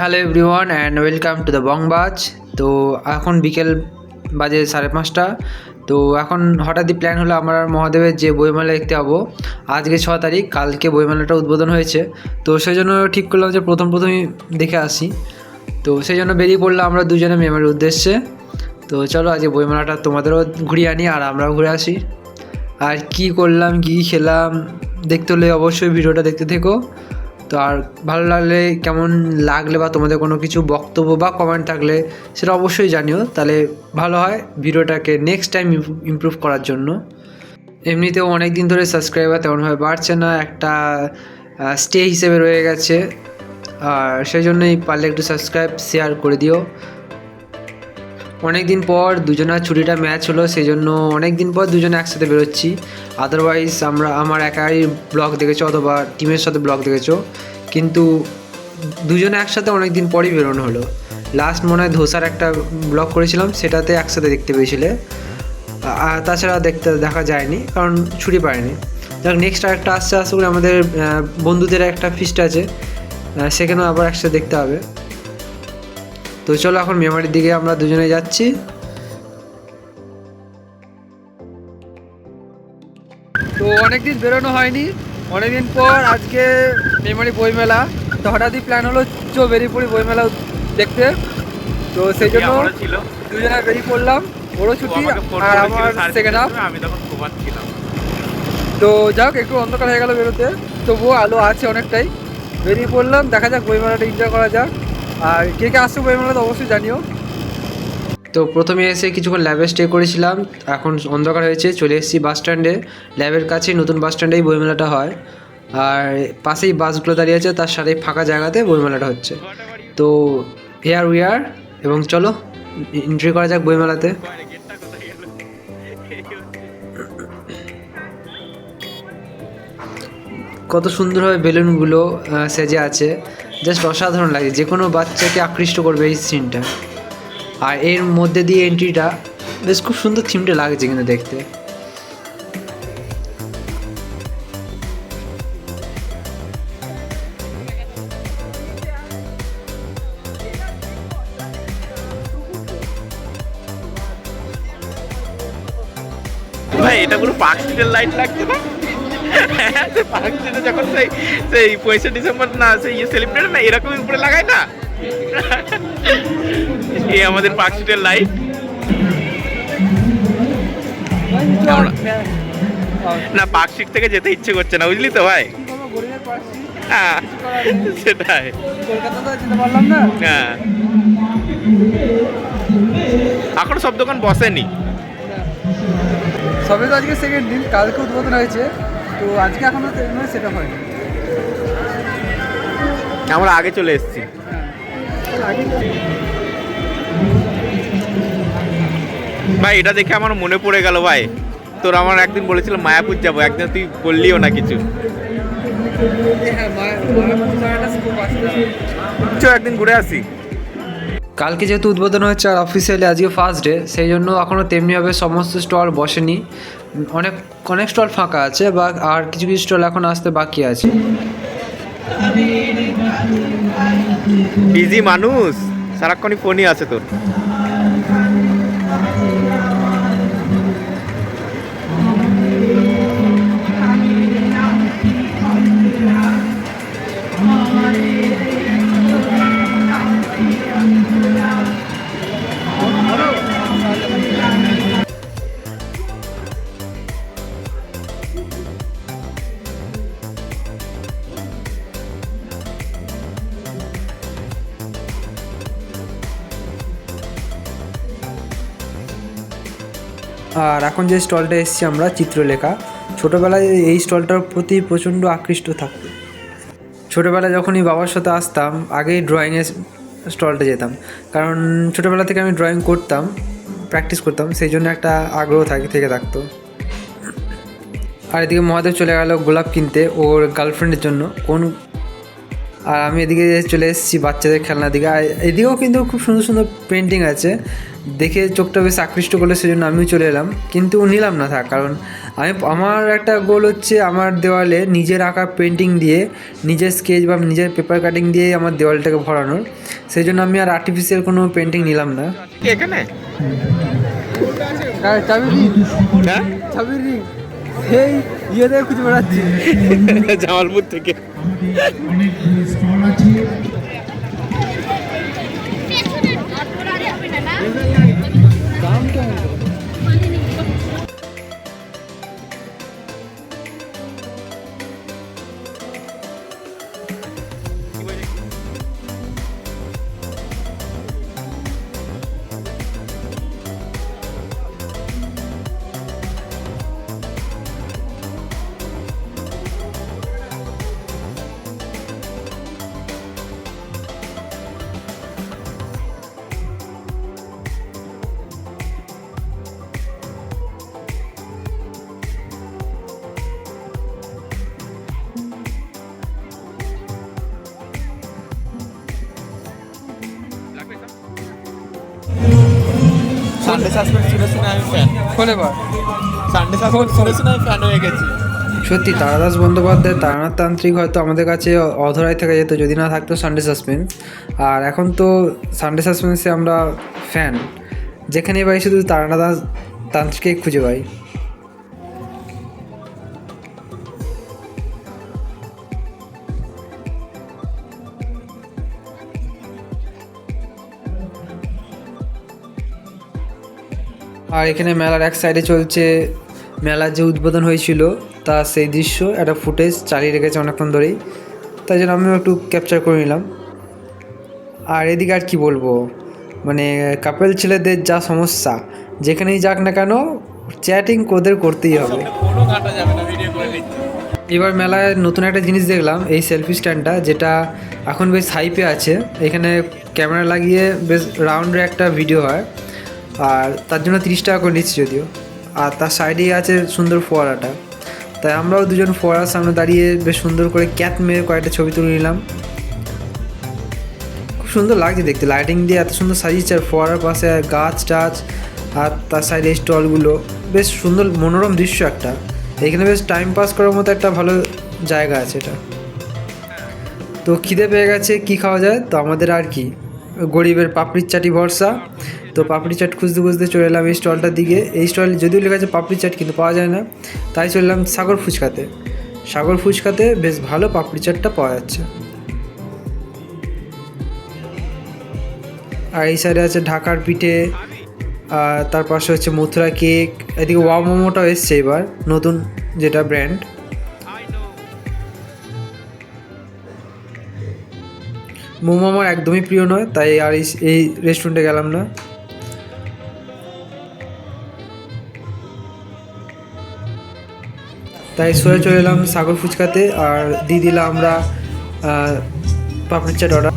Hello everyone and welcome to the বংবাজ তো এখন বিকেল বাজে সাড়ে পাঁচটা। তো এখন হঠাৎই প্ল্যান হলো আমার মহাদেবের যে বইমেলা দেখতে যাব। আজকে ছ তারিখ, কালকে বইমেলাটা উদ্বোধন হয়েছে। তো সেই জন্য ঠিক করলাম যে প্রথম প্রথমই দেখে আসি। তো সেই জন্য বেরিয়ে পড়লাম আমরা দুজনে মেমের উদ্দেশ্যে। তো চলো আজকে বইমেলাটা তোমাদেরও ঘুরিয়ে আনি আর আমরাও ঘুরে আসি। আর কি করলাম, কি খেলাম, দেখতে হলে অবশ্যই ভিডিওটা দেখতে থেকো। তো আর ভালো লাগলে, কেমন লাগলে বা তোমাদের কোনো কিছু বক্তব্য বা কমেন্ট থাকলে সেটা অবশ্যই জানিও। তাহলে ভালো হয় ভিডিওটাকে নেক্সট টাইম ইমপ্রুভ করার জন্য। এমনিতেও অনেক দিন ধরে সাবস্ক্রাইবার তেমনভাবে বাড়ছে না, একটা স্টে হিসেবে রয়ে গেছে। আর সেই জন্যই পারলে একটু সাবস্ক্রাইব শেয়ার করে দিও। অনেক দিন পর দুজনের ছুটিটা ম্যাচ হলো, সেই জন্য অনেক দিন পর দুজনে একসাথে বেরোচ্ছি। আদারওয়াইজ আমরা, আমার একাই ব্লগ দেখেছ অথবা টিমের সাথে ব্লগ দেখেছ। কিন্তু দুজনে একসাথে অনেক দিন পরই বেরোনো হলো। লাস্ট মনে হয় ধোসার একটা ব্লগ করেছিলাম, সেটাতে একসাথে দেখতে পেয়েছিলে। আর তাছাড়া দেখতে দেখা যায়নি, কারণ ছুটি পায়নি যাক নেক্সট আরেকটা আসছে, আশা করি আমাদের বন্ধুদের একটা ফিস্ট আছে। সেখানেও আবার একসাথে দেখতে হবে। তো চলো এখন মেমারির দিকে আমরা দুজনে যাচ্ছি। তো অনেকদিন বেরোনো হয়নি। অনেকদিন পর আজকে মেমারি বইমেলা। তো হঠাৎই প্ল্যান হলো চো বেরিয়ে পড়ি বইমেলা দেখতে। তো সেই জন্য দুজনে বেরিয়ে পড়লাম। বড় ছুটি আর আমার সেকেন্ড হাফ আমি তখন তো যাক একটু অন্ধকার হয়ে গেল বেরোতে। তবুও আলো আছে অনেকটাই। বেরিয়ে পড়লাম দেখা যাক বইমেলাটা এনজয় করা যাক। আর কে কে আসছো বইমেলাতে অবশ্যই জানিও। তো প্রথমে এসে কিছুক্ষণ ল্যাবে স্টে করেছিলাম। এখন অন্ধকার হয়েছে, চলে এসেছি বাস স্ট্যান্ডে ল্যাবের কাছেই নতুন বাস স্ট্যান্ডেই বইমেলাটা হয়। আর পাশেই বাসগুলো দাঁড়িয়ে আছে, তার সাথে ফাঁকা জায়গাতে বইমেলাটা হচ্ছে। তো হেয়ার উইয়ার এবং চলো এন্ট্রি করা যাক বইমেলাতে। কত সুন্দরভাবে বেলুনগুলো সেজে আছে। জাস্ট অসাধারণ লাগে যে কোনো বাচ্চাকে আকৃষ্ট করবে এই সিনটা আর এর মধ্যে দিয়ে এন্ট্রিটা বেশ খুব সুন্দর থিমটা লাগছে কিন্তু দেখতে। ভাই, এটা পুরো পার্ক লাইট লাগছে না? পার্ক যখন সেই সেই পয়সা ডিসেম্বর না, সেই ইয়ে সেলিব্রেট না এরকম উপরে লাগায় না? এই আমাদের স্ট্রিটের লাইট না পার্ক স্ট্রিট থেকে যেতে ইচ্ছে করছে না বুঝলি তো ভাই? হ্যাঁ সেটাই। হ্যাঁ। এখন সব দোকান বসেনি। সবে তো আজকে সেকেন্ড দিন কালকে উদ্বোধন হয়েছে তো আজকে এখনও সেটা হয়নি। আমরা আগে চলে এসেছি। ভাই এটা দেখে আমার মনে পড়ে গেল ভাই। তোর আমার একদিন বলেছিল মায়াপুর যাব একদিন তুই বললিও না কিছু। চ একদিন ঘুরে আসি। কালকে যেহেতু উদ্বোধন হচ্ছে আর অফিসিয়ালি আজকে ফার্স্ট ডে সেই জন্য এখনও তেমনিভাবে সমস্ত স্টল বসেনি। অনেক অনেক স্টল ফাঁকা আছে বা আর কিছু কিছু স্টল এখন আসতে বাকি আছে। বিজি মানুষ সারাক্ষণই ফোনই আছে তোর। আর এখন যে স্টলটা এসেছি আমরা, চিত্রলেখা, ছোটোবেলায় এই স্টলটার প্রতি প্রচণ্ড আকৃষ্ট থাকতো ছোটোবেলায় যখনই বাবার সাথে আসতাম, আগেই ড্রয়িংয়ের স্টলটা যেতাম। কারণ ছোটোবেলা থেকে আমি ড্রয়িং করতাম প্র্যাকটিস করতাম, সেই জন্য একটা আগ্রহ থাকে, থেকে থাকতো। আর এদিকে মহাদেব চলে গেল গোলাপ কিনতে, ওর গার্লফ্রেন্ডের জন্য। কোন আর আমি এদিকে চলে এসেছি বাচ্চাদের খেলনার দিকে। আর এদিকেও কিন্তু খুব সুন্দর সুন্দর পেন্টিং আছে। দেখে চোখটা বেশ আকৃষ্ট করল সেজন্য আমিও চলে এলাম। কিন্তু নিলাম না থাক কারণ আমি আমার একটা গোল হচ্ছে আমার দেওয়ালে নিজের আঁকা পেন্টিং দিয়ে নিজের স্কেচ বা নিজের পেপার কাটিং দিয়ে আমার দেওয়ালটাকে ভরানোর। সেই জন্য আমি আর আর্টিফিশিয়াল কোনো পেন্টিং নিলাম না। এখানে? হ্যাঁ? সেই ইয়ে খুঁজে বেড়াচ্ছি। জামালপুর থেকে। সানডে সাসপেন্স ছিল শুনে আমি ফ্যান খোলে সানডে সাসপেন্স শুনে শুনে আমি ফ্যান হয়ে গেছি। সত্যি তারাদাস বন্দ্যোপাধ্যায় তারানাথ তান্ত্রিক হয়তো আমাদের কাছে অধরাই থেকে যেত যদি না থাকতো সানডে সাসপেন্স আর এখন তো সানডে সাসপেন্সে আমরা ফ্যান যেখানে পাই শুধু তারানাথ দাস তান্ত্রিককে খুঁজে পাই। আর এখানে মেলার এক সাইডে চলছে মেলার যে উদ্বোধন হয়েছিল, তা সেই দৃশ্য, একটা ফুটেজ চালিয়ে রেখেছে অনেকক্ষণ ধরেই। তাই জন্য আমিও একটু ক্যাপচার করে নিলাম। আর এদিকে আর কি বলব? মানে কাপেল ছেলেদের যা সমস্যা, যেখানেই যাক না কেন চ্যাটিং ওদের করতেই হবে। এবার মেলায় নতুন একটা জিনিস দেখলাম, এই সেলফি স্ট্যান্ডটা যেটা এখন বেশ হাইপে আছে। এখানে ক্যামেরা লাগিয়ে বেশ রাউন্ডে একটা ভিডিও হয়। আর তার জন্য তিরিশ টাকা করে নিচ্ছি যদিও। আর তার সাইডেই আছে সুন্দর ফোয়ারাটা। তাই আমরাও দুজন ফোয়ারার সামনে দাঁড়িয়ে বেশ সুন্দর করে ক্যাট মেরে কয়েকটা ছবি তুলে নিলাম। খুব সুন্দর লাগছে দেখতে। লাইটিং দিয়ে এত সুন্দর সাজিয়েছে আর ফোয়ারার পাশে গাছ টাছ আর তার সাইডে স্টলগুলো। বেশ সুন্দর মনোরম দৃশ্য একটা। এখানে বেশ টাইম পাস করার মতো একটা ভালো জায়গা আছে এটা। তো খিদে পেয়ে গেছে, কি খাওয়া যায়? তো আমাদের আর কি। গরিবের পাপড়ির চাটি ভরসা। তো পাপড়ি চাট খুঁজতে খুঁজতে চলে এলাম এই স্টলটার দিকে। এই স্টল যদিও লেখা আছে পাপড়ি চাট, কিন্তু পাওয়া যায় না। তাই চলে এলাম সাগর ফুচকাতে। সাগর ফুচকাতে বেশ ভালো পাপড়ি চাটটা পাওয়া যাচ্ছে। আর এই সাইডে আছে ঢাকার পিঠে, আর তার পাশে হচ্ছে মথুরা কেক। এদিকে ওয়া মোমোটাও এসছে এবার, নতুন যেটা ব্র্যান্ড মোমো আমার একদমই প্রিয় নয়, তাই আর এই- এই রেস্টুরেন্টে গেলাম না। তাই সরে চলে এলাম সাগর ফুচকাতে আর দিয়ে দিলাম আমরা আহ, পাপড়ির চাট অর্ডার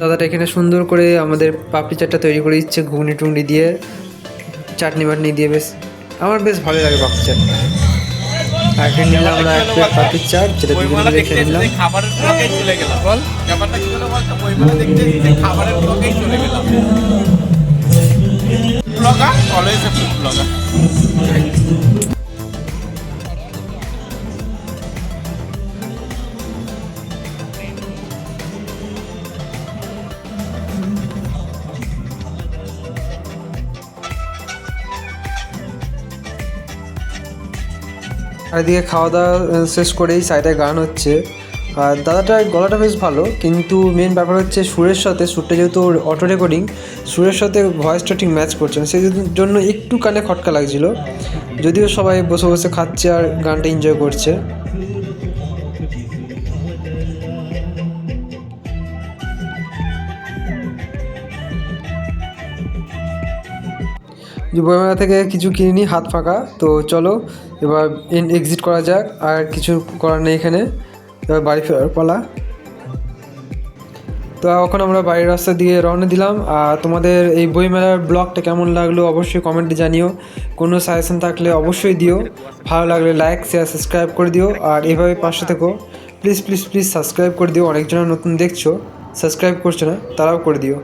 দাদাটা এখানে সুন্দর করে আমাদের পাপড়ি চাটটা তৈরি করে দিচ্ছে ঘুগনি টুগনি দিয়ে চাটনি বাটনি দিয়ে বেশ আমার বেশ ভালো লাগে পাপড়ি চাট। আর এখানে নিলাম আমরা এক প্লেট পাপড়ির চাট যেটা দুজন মিলে খেয়ে নিলাম। খাবারের ব্লকেই চলে গেলাম বল ব্যাপারটা কি হলো বলতো? বইমেলা দেখতে খাবারের চলে গেলাম blogger always a food blogger আর এদিকে খাওয়া দাওয়া শেষ করেই সাইডে গান হচ্ছে। আর দাদাটার গলাটা বেশ ভালো, কিন্তু মেন ব্যাপার হচ্ছে সুরের সাথে, সুরটা যেহেতু ওর অটো রেকর্ডিং সুরের সাথে ভয়েসটা ঠিক ম্যাচ করছে না, সেই জন্য একটু কানে খটকা লাগছিল। যদিও সবাই বসে বসে খাচ্ছে আর গানটা এনজয় করছে। বইমেলা থেকে কিছু কিনিনি হাত ফাঁকা। তো চলো, এবার এক্সিট করা যাক, আর কিছু করার নেই এখানে। এবার বাড়ি ফেরার পালা। তো এখন আমরা বাড়ির রাস্তা দিয়ে রওনা দিলাম। আর তোমাদের এই বইমেলার ব্লগটা কেমন লাগল অবশ্যই কমেন্টে জানিও। কোনো সাজেশন থাকলে অবশ্যই দিও। ভালো লাগলে লাইক শেয়ার সাবস্ক্রাইব করে দিও। আর এভাবে পাশে থেকো। প্লিজ প্লিজ প্লিজ সাবস্ক্রাইব করে দিও। অনেকজনের নতুন দেখছ। সাবস্ক্রাইব করছ না, তারাও করে দিও।